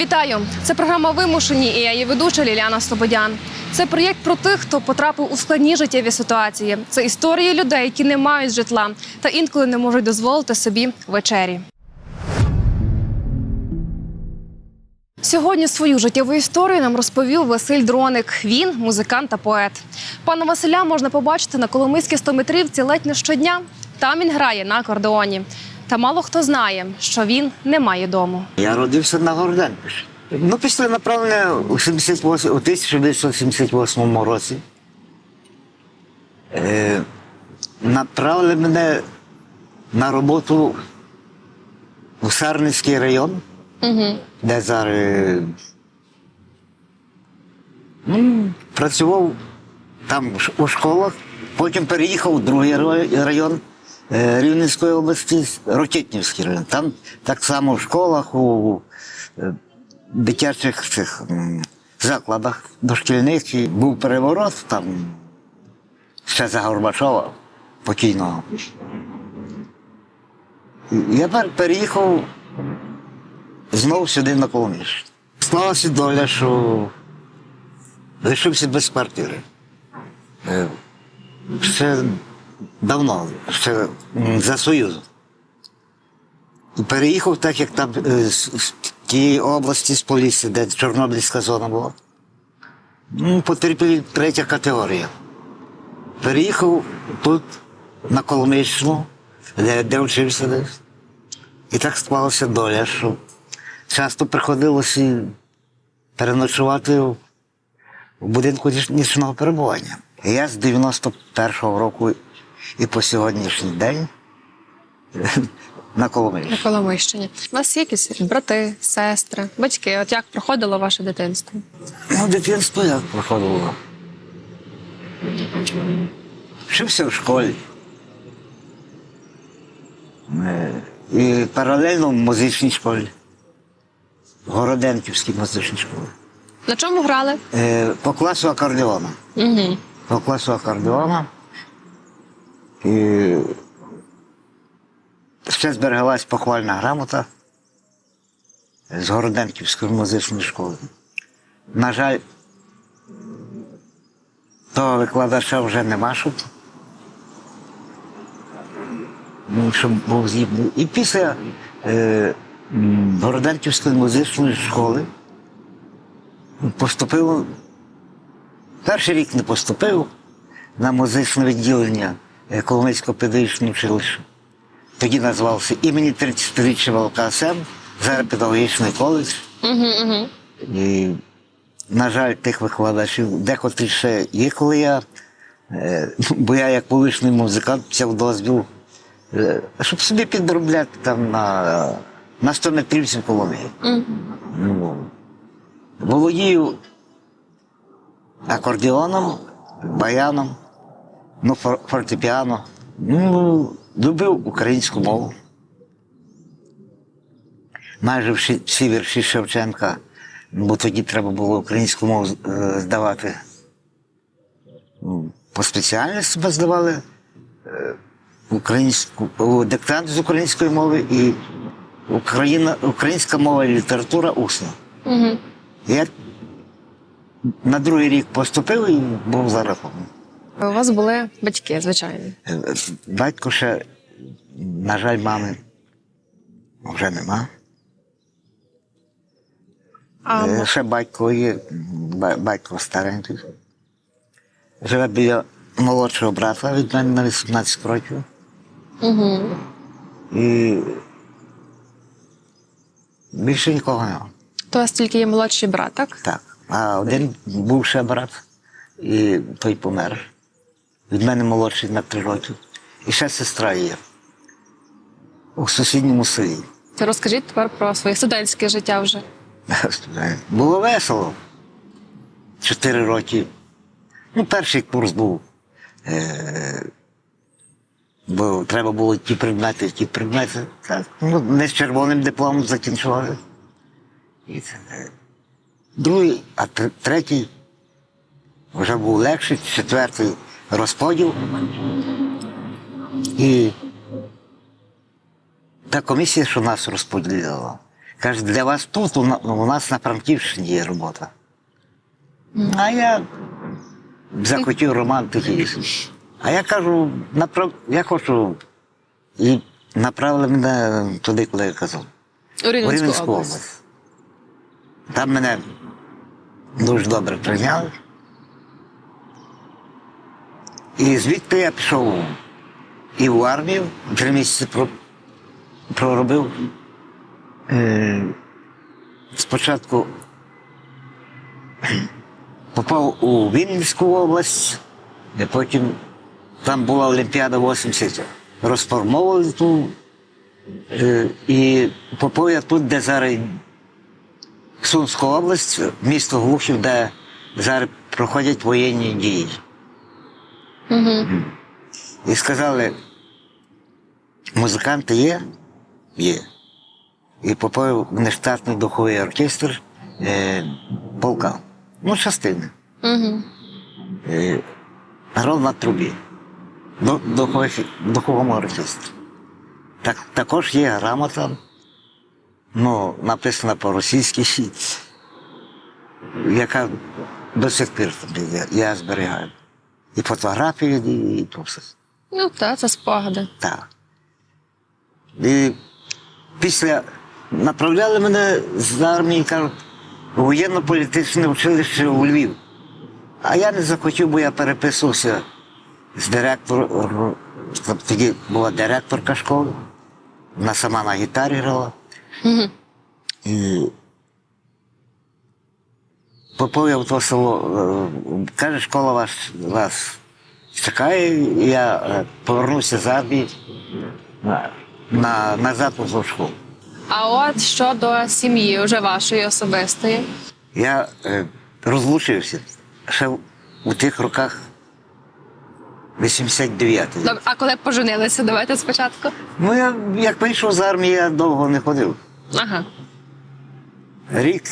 Вітаю! Це програма Вимушені і я її ведуча Ліляна Слободян. Це проєкт про тих, хто потрапив у складні життєві ситуації. Це історії людей, які не мають житла та інколи не можуть дозволити собі вечері. Сьогодні свою життєву історію нам розповів Василь Дроник. Він музикант та поет. Пана Василя можна побачити на Коломийській 100-метрівці ледь не щодня. Там він грає на акордеоні. Та мало хто знає, що він не має дому. Я родився на Горденках. Ну, після направлення у 78, у 1978 році е, направили мене на роботу у Сарницький район, Угу. де зараз е, ну, працював там у школах, потім переїхав у другий район Рівненської області, Рокетнівський район. Там так само в школах, у е, дитячих цих закладах дошкільних. Був переворот там ще за Горбачова покійного. Я переїхав знову сюди на Коломіж. Склалася доля, що лишився без квартири. Е, Ще давно, ще за Союзом. Переїхав так, як там е, з, тієї області, з Полісся, де Чорнобильська зона була. Ну, потерпілі третя категорія. Переїхав тут, на Коломийщину, де, де вчився десь. І так склалася доля, що часто приходилося переночувати в будинку нічного перебування. Я з 91-го року і по сьогоднішній день на Коломиї. На Коломийщині. У вас є якісь брати, сестри, батьки. От як проходило ваше дитинство? Ну, дитинство як проходило. Вчився в школі. Е, І паралельно в музичній школі. В Городенківській музичній школі. На чому грали? Е, По класу акордеона. Угу. По класу акордеона. І ще збереглась похвальна грамота з Городенківської музичної школи. На жаль, того викладача вже нема, щоб, щоб був згідний. І після е, Городенківської музичної школи поступив Перший рік не поступив на музичне відділення Коломийського педагогічного училища. Тоді назвався імені 30-річчя ВЛКСМ, зараз педагогічний коледж. Угу, угу. І, на жаль, тих викладачів декотрі ще є, коли я, е, бо я як колишній музикант взяв дозвіл, е, щоб собі підробляти там на, на 100 метрівці в Коломиї. Ну, володію акордеоном, баяном, ну, фортепіано. Ну, любив українську мову. Майже всі, всі вірші Шевченка, бо тоді треба було українську мову е, здавати. Ну, По спеціальності ми здавали е, українську, диктант з української мови і Україна, українська мова і література усна. Угу. Я на другий рік поступив і був зарахований. У вас були батьки, звичайно. Е, Батько ще, на жаль, мами вже нема. А Е, Ще батько є, батько старенький. Живе біля молодшого брата від мене на 18 років. угу. І більше нікого нема. то у вас тільки є молодший брат, так? Так. А один був ще брат, і той помер. Від мене молодший на три роки. І ще сестра є у сусідньому селі. То розкажіть тепер про своє студентське життя вже. Було весело. Чотири роки. Ну, перший курс був. Е- бо треба було ті предмети, ті предмети. Так. Ну, не з червоним дипломом закінчували. І це, е, другий, а третій вже був легший, четвертий розподіл. І та комісія, що нас розподілила, Каже, для вас тут, у нас на Франківщині є робота. А я захотів романтики. А я кажу, направ... я хочу. І направили мене туди, куди я казав. У У Рівненську область. Там мене дуже добре прийняли. І звідти я пішов і в армію, три місяці проробив. Е, Спочатку попав у Вінницьку область, і потім там була Олімпіада 80. Розформовували ту Е, І попав я тут, де зараз Сумська область, місто Глухів, де зараз проходять воєнні дії. І сказали, музиканти є? Є. І попав в нештатний духовий оркестр е, полка. Ну, частини. Угу. Е, грав на трубі. До, духовому оркестрі. Так, також є грамота, ну, написана по-російськи, яка до сих пір я, я зберігаю. І фотографії, і, то все. Ну так, це спогади. Так. І після направляли мене з армії, кажуть, у воєнно-політичне училище у Львів. А я не захотів, бо я переписувався з директором. Тоді була директорка школи. Вона сама на гітарі грала. І попав я в то село. е, Каже, школа вас, вас чекає. Я е, повернувся з на, на, назад у школу. А от щодо сім'ї, вже вашої особистої. Я е, розлучився ще у тих роках 89-й. Добре, а коли поженилися, давайте спочатку. Ну, я як вийшов з армії, я довго не ходив. Ага. Рік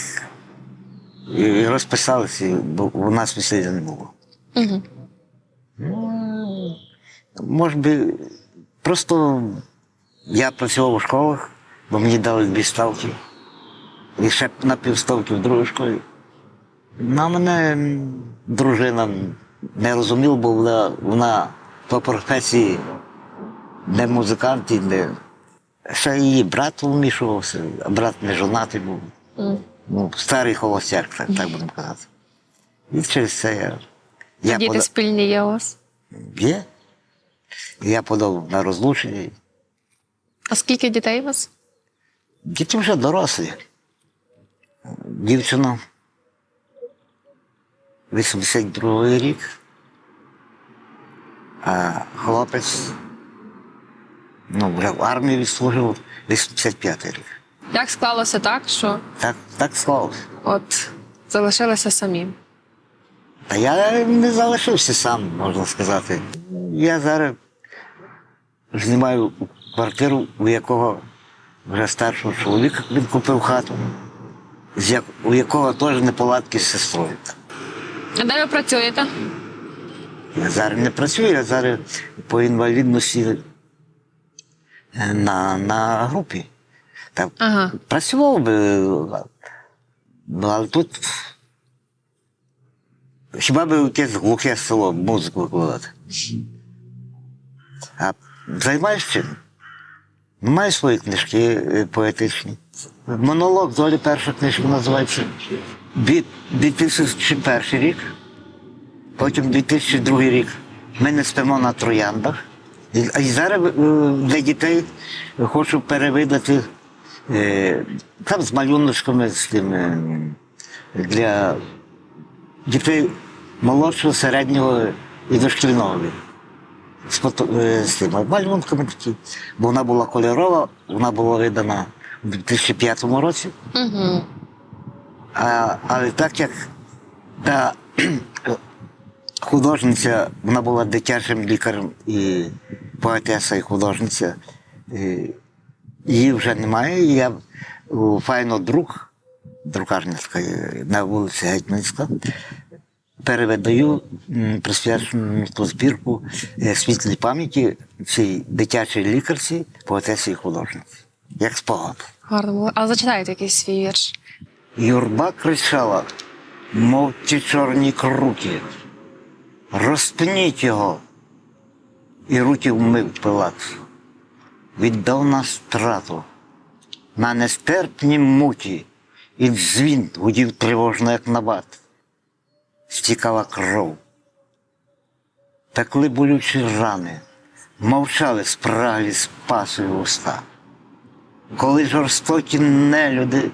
і розписалися, бо у нас весілля не було. Угу. Може би, просто я працював у школах, бо мені дали дві ставки. І ще на півставки в другій школі. На мене дружина не розуміла, бо вона, вона по професії не музикант і не. Ще її брат вмішувався, а брат не жонатий був. Ну, старий холостяк, так, так будемо казати. І через це я. я Діти пода- спільні є у вас. Є. Я подав на розлучення. А скільки дітей у вас? Діти вже дорослі. Дівчина 82 рік, а хлопець ну, вже в армії відслужив 85 рік. Як склалося так, що Так, так склалося. от залишилися самі? Та я не залишився сам, можна сказати. Я зараз знімаю квартиру, у якого вже старшого чоловіка він купив хату, з як- у якого теж неполадки з сестрою. А де ви працюєте? Я зараз не працюю, я зараз по інвалідності е, на, на групі. Так, Ага. Працював би, ну, але тут хіба би якесь глухе село музику викладати. А займаєш чим? Ну, Маю свої книжки е, поетичні. Монолог долі перша книжка називається Дві- 2001 рік, потім 2002 рік. Ми не спимо на трояндах. І, а зараз е, для дітей хочу перевидати там з малюночками з тим, е, для дітей молодшого, середнього і дошкільного. З, е, з тими малюнками такі. Бо вона була кольорова, вона була видана у 2005 році. Угу. А, але так як та художниця, вона була дитячим лікарем і поетеса і художниця, і її вже немає. Я файно друк, друкарня на вулиці Гетьманська, перевидаю м, присвячену збірку е, світлій пам'яті цій дитячій лікарці, поетесі і художниці. Як спогад. Гарно було. Але зачитайте якийсь свій вірш. Юрба кричала, мов ті чорні круки. Розпніть його. І руки вмив Пилат. Віддав на страту, на нестерпні муки, і дзвін гудів тривожно, як набат. Стікала кров. Пекли болючі рани, мовчали спраглі спасові уста. Коли жорстокі нелюди,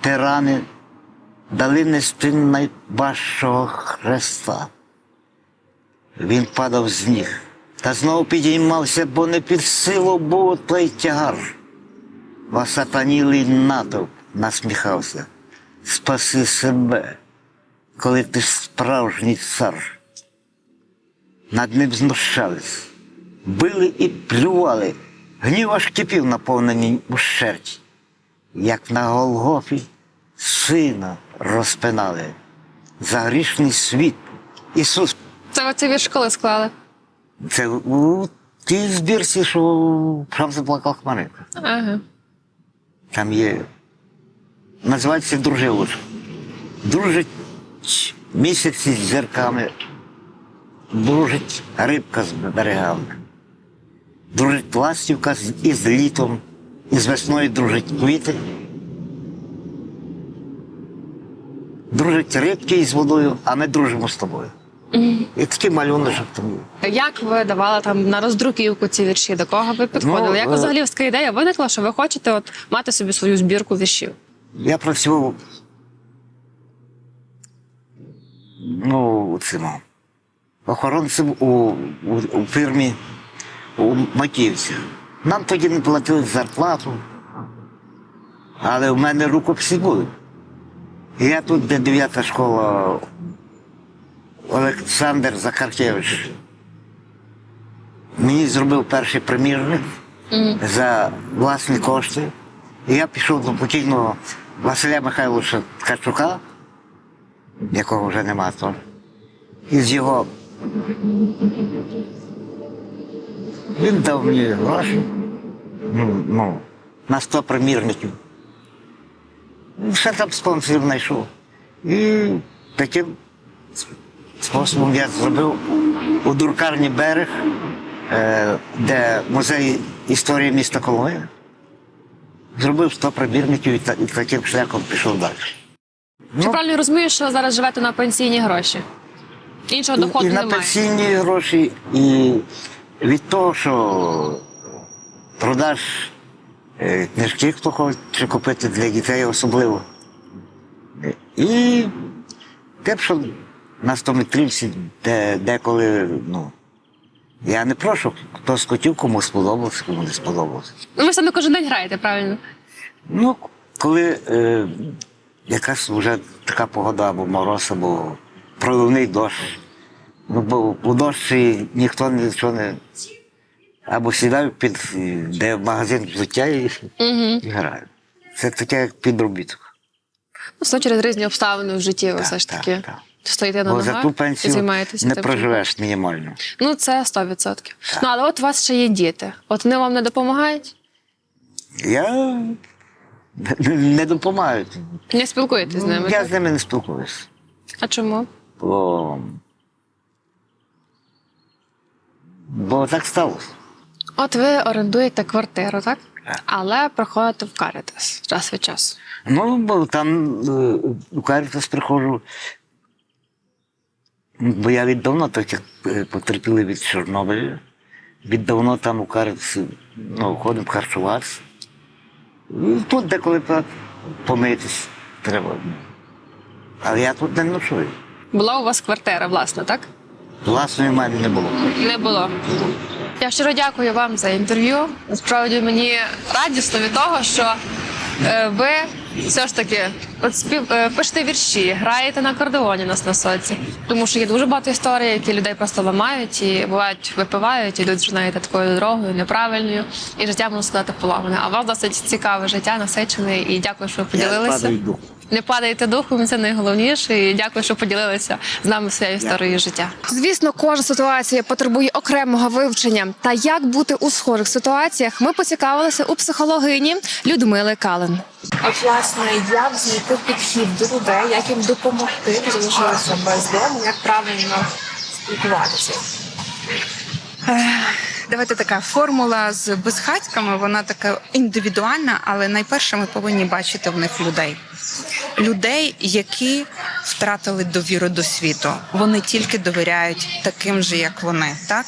тирани дали нести найважчого хреста. Він падав з ніг та знову підіймався, бо не під силу був той тягар. Осатанілий натовп насміхався. Спаси себе, коли ти справжній цар. Над ним знущались, били і плювали, гнів аж кипів наповнений ущерть як на Голгофі сина розпинали за грішний світ. Ісус, Це ви цей вірш коли склали? Це у тій збірці, що сам заплакав Хмаринка. Ага. Там є. Називається Дружилуч. Дружить місяці з зірками, дружить рибка з берегами, дружить ластівка із літом, і з весною дружить квіти. Дружить рибки із водою, а ми дружимо з тобою. І такий малюночок там. Як ви давали там на роздруківку ці вірші? До кого ви підходили? Ну, Як е, взагалі така ідея виникла, що ви хочете от мати собі свою збірку віршів? Я працював ну, цьому, охоронцем у, у, у фірмі у Макіївці. Нам тоді не платили зарплату, але в мене рукописи були. І я тут, де дев'ята школа Олександр Захаркевич. Мені зробив перший примірник за власні кошти. І я пішов до покійного Василя Михайловича Ткачука, якого вже нема то. І з його. Він дав мені гроші. Ну, ну, на 100 примірників. Ще там спонсорів знайшов. І таким способом я зробив у дуркарні берег, е, де музей історії міста Коломия. Зробив 100 примірників і, таким шляхом пішов далі. Чи Ну, правильно я розумію, що зараз живете на пенсійні гроші? Іншого доходу і на немає. пенсійні гроші, і від того, що продаж е, книжки, хто хоче купити для дітей особливо. І те, що на 100 метрівці, де, деколи, ну, я не прошу, хто схотів, кому сподобалось, кому не сподобалось. Ну, ви не кожен день граєте, правильно? Ну, коли е, якась вже така погода, або мороз, або проливний дощ. Ну, бо у дощі ніхто нічого не. Або сідаю під де магазин взуття і, Угу. і граю. Це таке як підробіток. Ну, все через різні обставини в житті Так, все ж так, таки так. Стоїте на Бо за ногах ту і пенсію займаєтеся не тим, що проживеш мінімально. Ну, це 100%. Ну, але от у вас ще є діти. От вони вам не допомагають? Я не, не допомагаю. Не спілкуєтесь з ними? Я так? з ними не спілкуюся. А чому? Бо, бо так сталося. От ви орендуєте квартиру, так? Так. Але приходите в Карітас час від часу. Ну, бо там е, у Карітас приходжу. Бо я віддавна, так як е, потерпіли від Чорнобиля, віддавно там у Карітасі ну, ходимо харчуватися. Тут деколи помитись треба. Але я тут не ночую. Була у вас квартира, власне, так? Власної в мене не було. Не було. Я щиро дякую вам за інтерв'ю. Насправді мені радісно від того, що е, ви все ж таки от спів е, пишете вірші, граєте на акордеоні у нас на соці. Тому що є дуже багато історій, які людей просто ламають і бувають випивають, ідуть знаєте, такою дорогою неправильною, і життя можна сказати поламане. А у вас досить цікаве життя, насичене, і дякую, що ви поділилися. духом. Не падайте духом, це найголовніше. І дякую, що поділилися з нами своєю історією життя. Звісно, кожна ситуація потребує окремого вивчення. Та як бути у схожих ситуаціях, ми поцікавилися у психологині Людмили Калин. От, власне, як знайти підхід до людей, як їм допомогти, залишилися без дому, як правильно спілкуватися. Давайте така формула з безхатьками, вона така індивідуальна, але найперше ми повинні бачити в них людей. Людей, які втратили довіру до світу. Вони тільки довіряють таким же, як вони. Так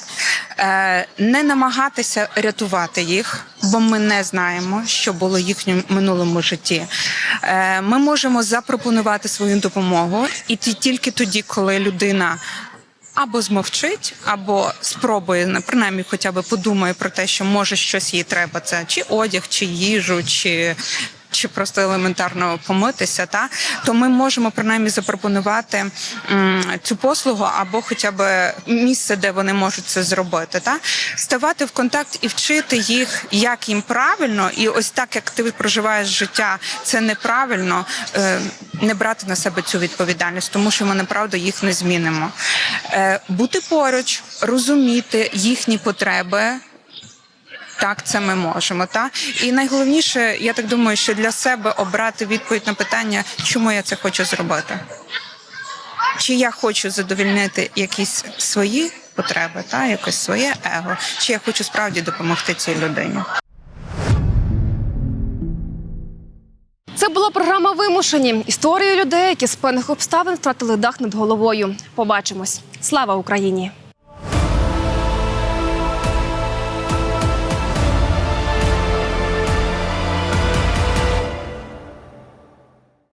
е, не намагатися рятувати їх, бо ми не знаємо, що було їхньому минулому житті. Е, ми можемо запропонувати свою допомогу, і тільки тоді, коли людина або змовчить, або спробує ну, принаймні хоча б подумає про те, що може щось їй треба. Це чи одяг, чи їжу, чи. Чи просто елементарно помитися, та то ми можемо принаймні запропонувати м, цю послугу або хоча б місце, де вони можуть це зробити, та ставати в контакт і вчити їх, як їм правильно, і ось так як ти проживаєш життя, це неправильно. Е, не брати на себе цю відповідальність, тому що ми направду їх не змінимо. Е, бути поруч, розуміти їхні потреби. Так, це ми можемо. Та і найголовніше, я так думаю, що для себе обрати відповідь на питання, чому я це хочу зробити. Чи я хочу задовільнити якісь свої потреби, та якось своє его, чи я хочу справді допомогти цій людині. Це була програма Вимушені історії людей, які з певних обставин втратили дах над головою. Побачимось. Слава Україні!